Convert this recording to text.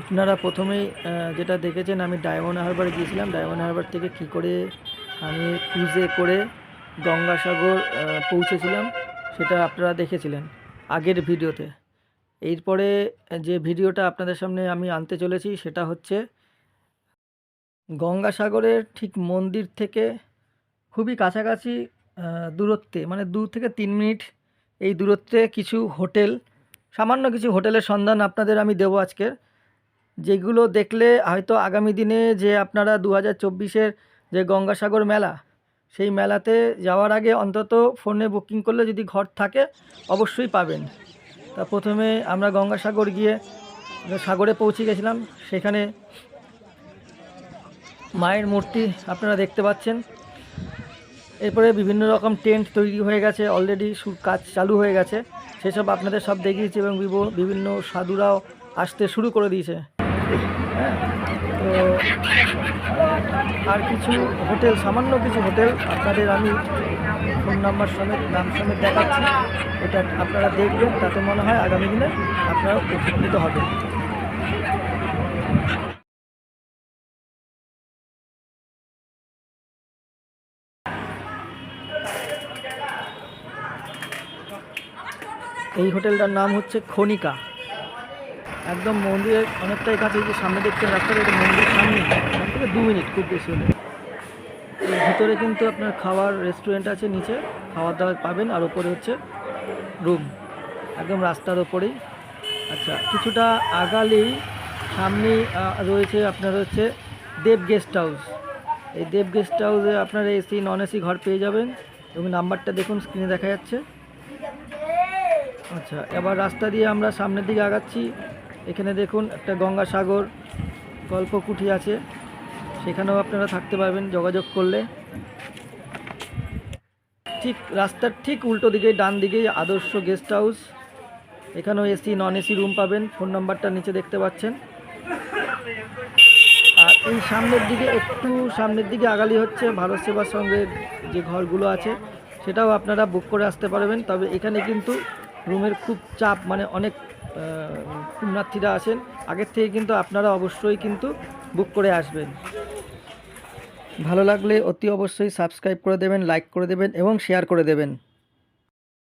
আপনারা প্রথমেই যেটা দেখেছেন, আমি ডায়মন্ড হারবারে গিয়েছিলাম। ডায়মন্ড হারবার থেকে কী করে আমি ক্রুজে করে গঙ্গাসাগর পৌঁছেছিলাম, সেটা আপনারা দেখেছিলেন আগের ভিডিওতে। এরপরে যে ভিডিওটা আপনাদের সামনে আমি আনতে চলেছি, সেটা হচ্ছে গঙ্গাসাগরের ঠিক মন্দির থেকে খুবই কাছাকাছি দূরত্বে মানে দু থেকে তিন মিনিট এই দূরত্বে কিছু হোটেল, সামান্য কিছু হোটেলের সন্ধান আপনাদের আমি দেবো আজকে যেগুলো দেখলে হয়তো আগামী দিনে যে আপনারা দু হাজার চব্বিশের যে গঙ্গাসাগর মেলা, সেই মেলাতে যাওয়ার আগে অন্তত ফোনে বুকিং করলে যদি ঘর থাকে, অবশ্যই পাবেন। তা প্রথমে আমরা গঙ্গাসাগর গিয়ে সাগরে পৌঁছে গেছিলাম। সেখানে মায়ের মূর্তি আপনারা দেখতে পাচ্ছেন। এরপরে বিভিন্ন রকম টেন্ট তৈরি হয়ে গেছে, অলরেডি কাজ চালু হয়ে গেছে। সেসব আপনাদের সব দেখিয়েছি এবং বিভিন্ন সাধুরাও আসতে শুরু করে দিয়েছে। তো আর কিছু হোটেল, সামান্য কিছু হোটেল, আপনাদের আমি ফোন নাম্বার সমেত, নাম সমেত দেখাচ্ছি। এটা আপনারা দেখবেন, তাতে মনে হয় আগামী দিনে আপনারা উপকৃত হবেন। এই হোটেলটার নাম হচ্ছে খনিকা। একদম মন্দিরের অনেকটাই কাছে যে সামনে দেখছেন রাস্তাটা, এটা মন্দির সামনে। থেকে দু মিনিট খুব বেশি হলে। ভিতরে কিন্তু আপনার খাওয়ার রেস্টুরেন্ট আছে নিচে খাবার দাবার পাবেন, আর ওপরে হচ্ছে রুম একদম রাস্তার ওপরেই আচ্ছা কিছুটা আগালেই সামনেই রয়েছে আপনার হচ্ছে দেব গেস্ট হাউস এই দেব গেস্ট হাউসে আপনারা এসি নন এসি ঘর পেয়ে যাবেন, এবং নাম্বারটা দেখুন স্ক্রিনে দেখা যাচ্ছে। আচ্ছা এবার রাস্তা দিয়ে আমরা সামনের দিকে আগাচ্ছি। এখানে দেখুন একটা গঙ্গাসাগর গল্পকুঠি আছে। সেখানেও আপনারা থাকতে পারবেন যোগাযোগ করলে। ঠিক রাস্তার ঠিক উল্টো দিকে ডান দিকেই আদর্শ গেস্ট হাউস। এখানেও এসি, নন এসি রুম পাবেন। ফোন নাম্বারটা নিচে দেখতে পাচ্ছেন। আর এই সামনের দিকে, একটু সামনের দিকে আগালি হচ্ছে ভারত সেবার সঙ্গে যে ঘরগুলো আছে, সেটাও আপনারা বুক করে আসতে পারবেন। তবে এখানে কিন্তু রুমের খুব চাপ মানে অনেক পুণ্যার্থীরা আসেন। আগের থেকে কিন্তু আপনারা অবশ্যই কিন্তু বুক করে আসবেন। ভালো লাগলে অতি অবশ্যই সাবস্ক্রাইব করে দেবেন লাইক করে দেবেন এবং শেয়ার করে দেবেন।